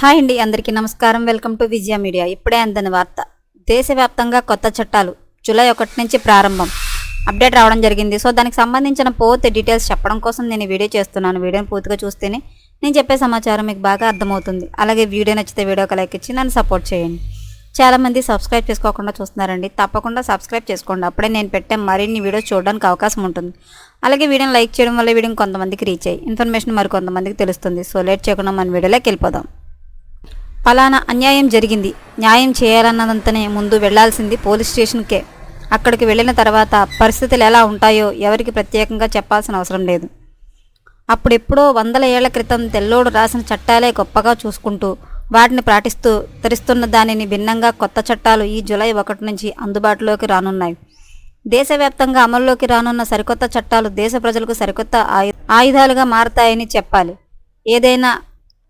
Hi అండి అందరికీ నమస్కారం. Welcome to Vijaya media. ఇప్పుడే అందని వార్త. దేశవ్యాప్తంగా కొత్త చట్టాలు జూలై ఒకటి నుంచి ప్రారంభం. అప్డేట్ రావడం జరిగింది. సో దానికి సంబంధించిన పూర్తి డీటెయిల్స్ చెప్పడం కోసం నేను వీడియో చేస్తున్నాను. వీడియోని పూర్తిగా చూస్తేనే నేను చెప్పే సమాచారం మీకు బాగా అర్థమవుతుంది. అలాగే వీడియో నచ్చితే వీడియోకి లైక్ ఇచ్చి నన్ను సపోర్ట్ చేయండి. చాలామంది సబ్స్క్రైబ్ చేసుకోకుండా చూస్తున్నారండి. తప్పకుండా సబ్స్క్రైబ్ చేసుకోండి. అప్పుడే నేను పెట్టే మరిన్ని వీడియోస్ చూడడానికి అవకాశం ఉంటుంది. అలాగే వీడియోని లైక్ చేయడం వల్ల వీడియోని కొంతమందికి రీచ్ అయ్యి ఇన్ఫర్మేషన్ మరి కొంతమందికి తెలుస్తుంది. సో లేట్ చేయకుండా మన వీడియోలోకి వెళ్ళిపోదాం. ఫలానా అన్యాయం జరిగింది. న్యాయం చేయాలన్నదంతనే ముందు వెళ్ళాల్సింది పోలీస్ స్టేషన్కే. అక్కడికి వెళ్ళిన తర్వాత పరిస్థితులు ఎలా ఉంటాయో ఎవరికి ప్రత్యేకంగా చెప్పాల్సిన అవసరం లేదు. అప్పుడెప్పుడో వందల ఏళ్ళ క్రితం తెల్లోడు రాసిన చట్టాలే గొప్పగా చూసుకుంటూ వాటిని పాటిస్తూ తరిస్తున్న దానిని భిన్నంగా కొత్త చట్టాలు ఈ జూలై ఒకటి నుంచి అందుబాటులోకి రానున్నాయి. దేశవ్యాప్తంగా అమల్లోకి రానున్న సరికొత్త చట్టాలు దేశ ప్రజలకు సరికొత్త ఆయు ఆయుధాలుగా మారతాయని చెప్పాలి. ఏదైనా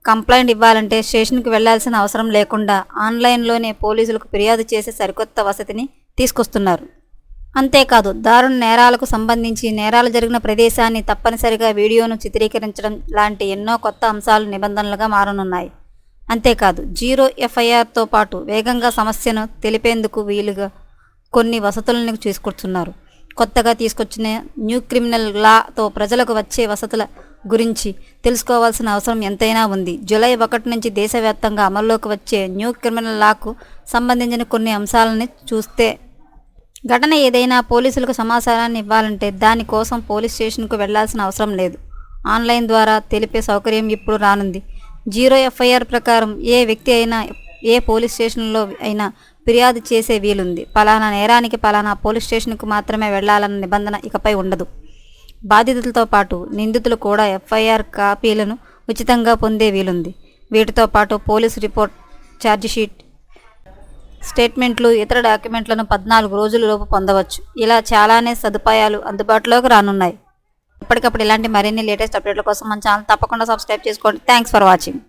కంప్లైంట్ ఇవ్వాలంటే స్టేషన్కి వెళ్ళాల్సిన అవసరం లేకుండా ఆన్లైన్లోనే పోలీసులకు ఫిర్యాదు చేసే సరికొత్త వసతిని తీసుకొస్తున్నారు. అంతేకాదు దారుణ నేరాలకు సంబంధించి నేరాలు జరిగిన ప్రదేశాన్ని తప్పనిసరిగా వీడియోను చిత్రీకరించడం లాంటి ఎన్నో కొత్త అంశాలు నిబంధనలుగా మారనున్నాయి. అంతేకాదు జీరో ఎఫ్ఐఆర్తో పాటు వేగంగా సమస్యను తెలిపేందుకు వీలుగా కొన్ని వసతులను తీసుకొస్తున్నారు. కొత్తగా తీసుకొచ్చిన న్యూ క్రిమినల్ లాతో ప్రజలకు వచ్చే వసతుల గురించి తెలుసుకోవాల్సిన అవసరం ఎంతైనా ఉంది. జూలై ఒకటి నుంచి దేశవ్యాప్తంగా అమల్లోకి వచ్చే న్యూ క్రిమినల్ లాకు సంబంధించిన కొన్ని అంశాలని చూస్తే ఘటన ఏదైనా పోలీసులకు సమాచారాన్ని ఇవ్వాలంటే దానికోసం పోలీస్ స్టేషన్కు వెళ్ళాల్సిన అవసరం లేదు. ఆన్లైన్ ద్వారా తెలిపే సౌకర్యం ఇప్పుడు రానుంది. జీరో ఎఫ్ఐఆర్ ప్రకారం ఏ వ్యక్తి అయినా ఏ పోలీస్ స్టేషన్లో అయినా ఫిర్యాదు చేసే వీలుంది. పలానా నేరానికి పలానా పోలీస్ స్టేషన్కు మాత్రమే వెళ్ళాలన్న నిబంధన ఇకపై ఉండదు. బాధితులతో పాటు నిందితులు కూడా ఎఫ్ఐఆర్ కాపీలను ఉచితంగా పొందే వీలుంది. వీటితో పాటు పోలీసు రిపోర్ట్ ఛార్జిషీట్ స్టేట్మెంట్లు ఇతర డాక్యుమెంట్లను పద్నాలుగు రోజుల లోపు పొందవచ్చు. ఇలా చాలానే సదుపాయాలు అందుబాటులోకి రానున్నాయి. ఎప్పటికప్పుడు ఇలాంటి మరిన్ని లేటెస్ట్ అప్డేట్ల కోసం మన ఛానల్ తప్పకుండా సబ్స్క్రైబ్ చేసుకోండి. Thanks for watching.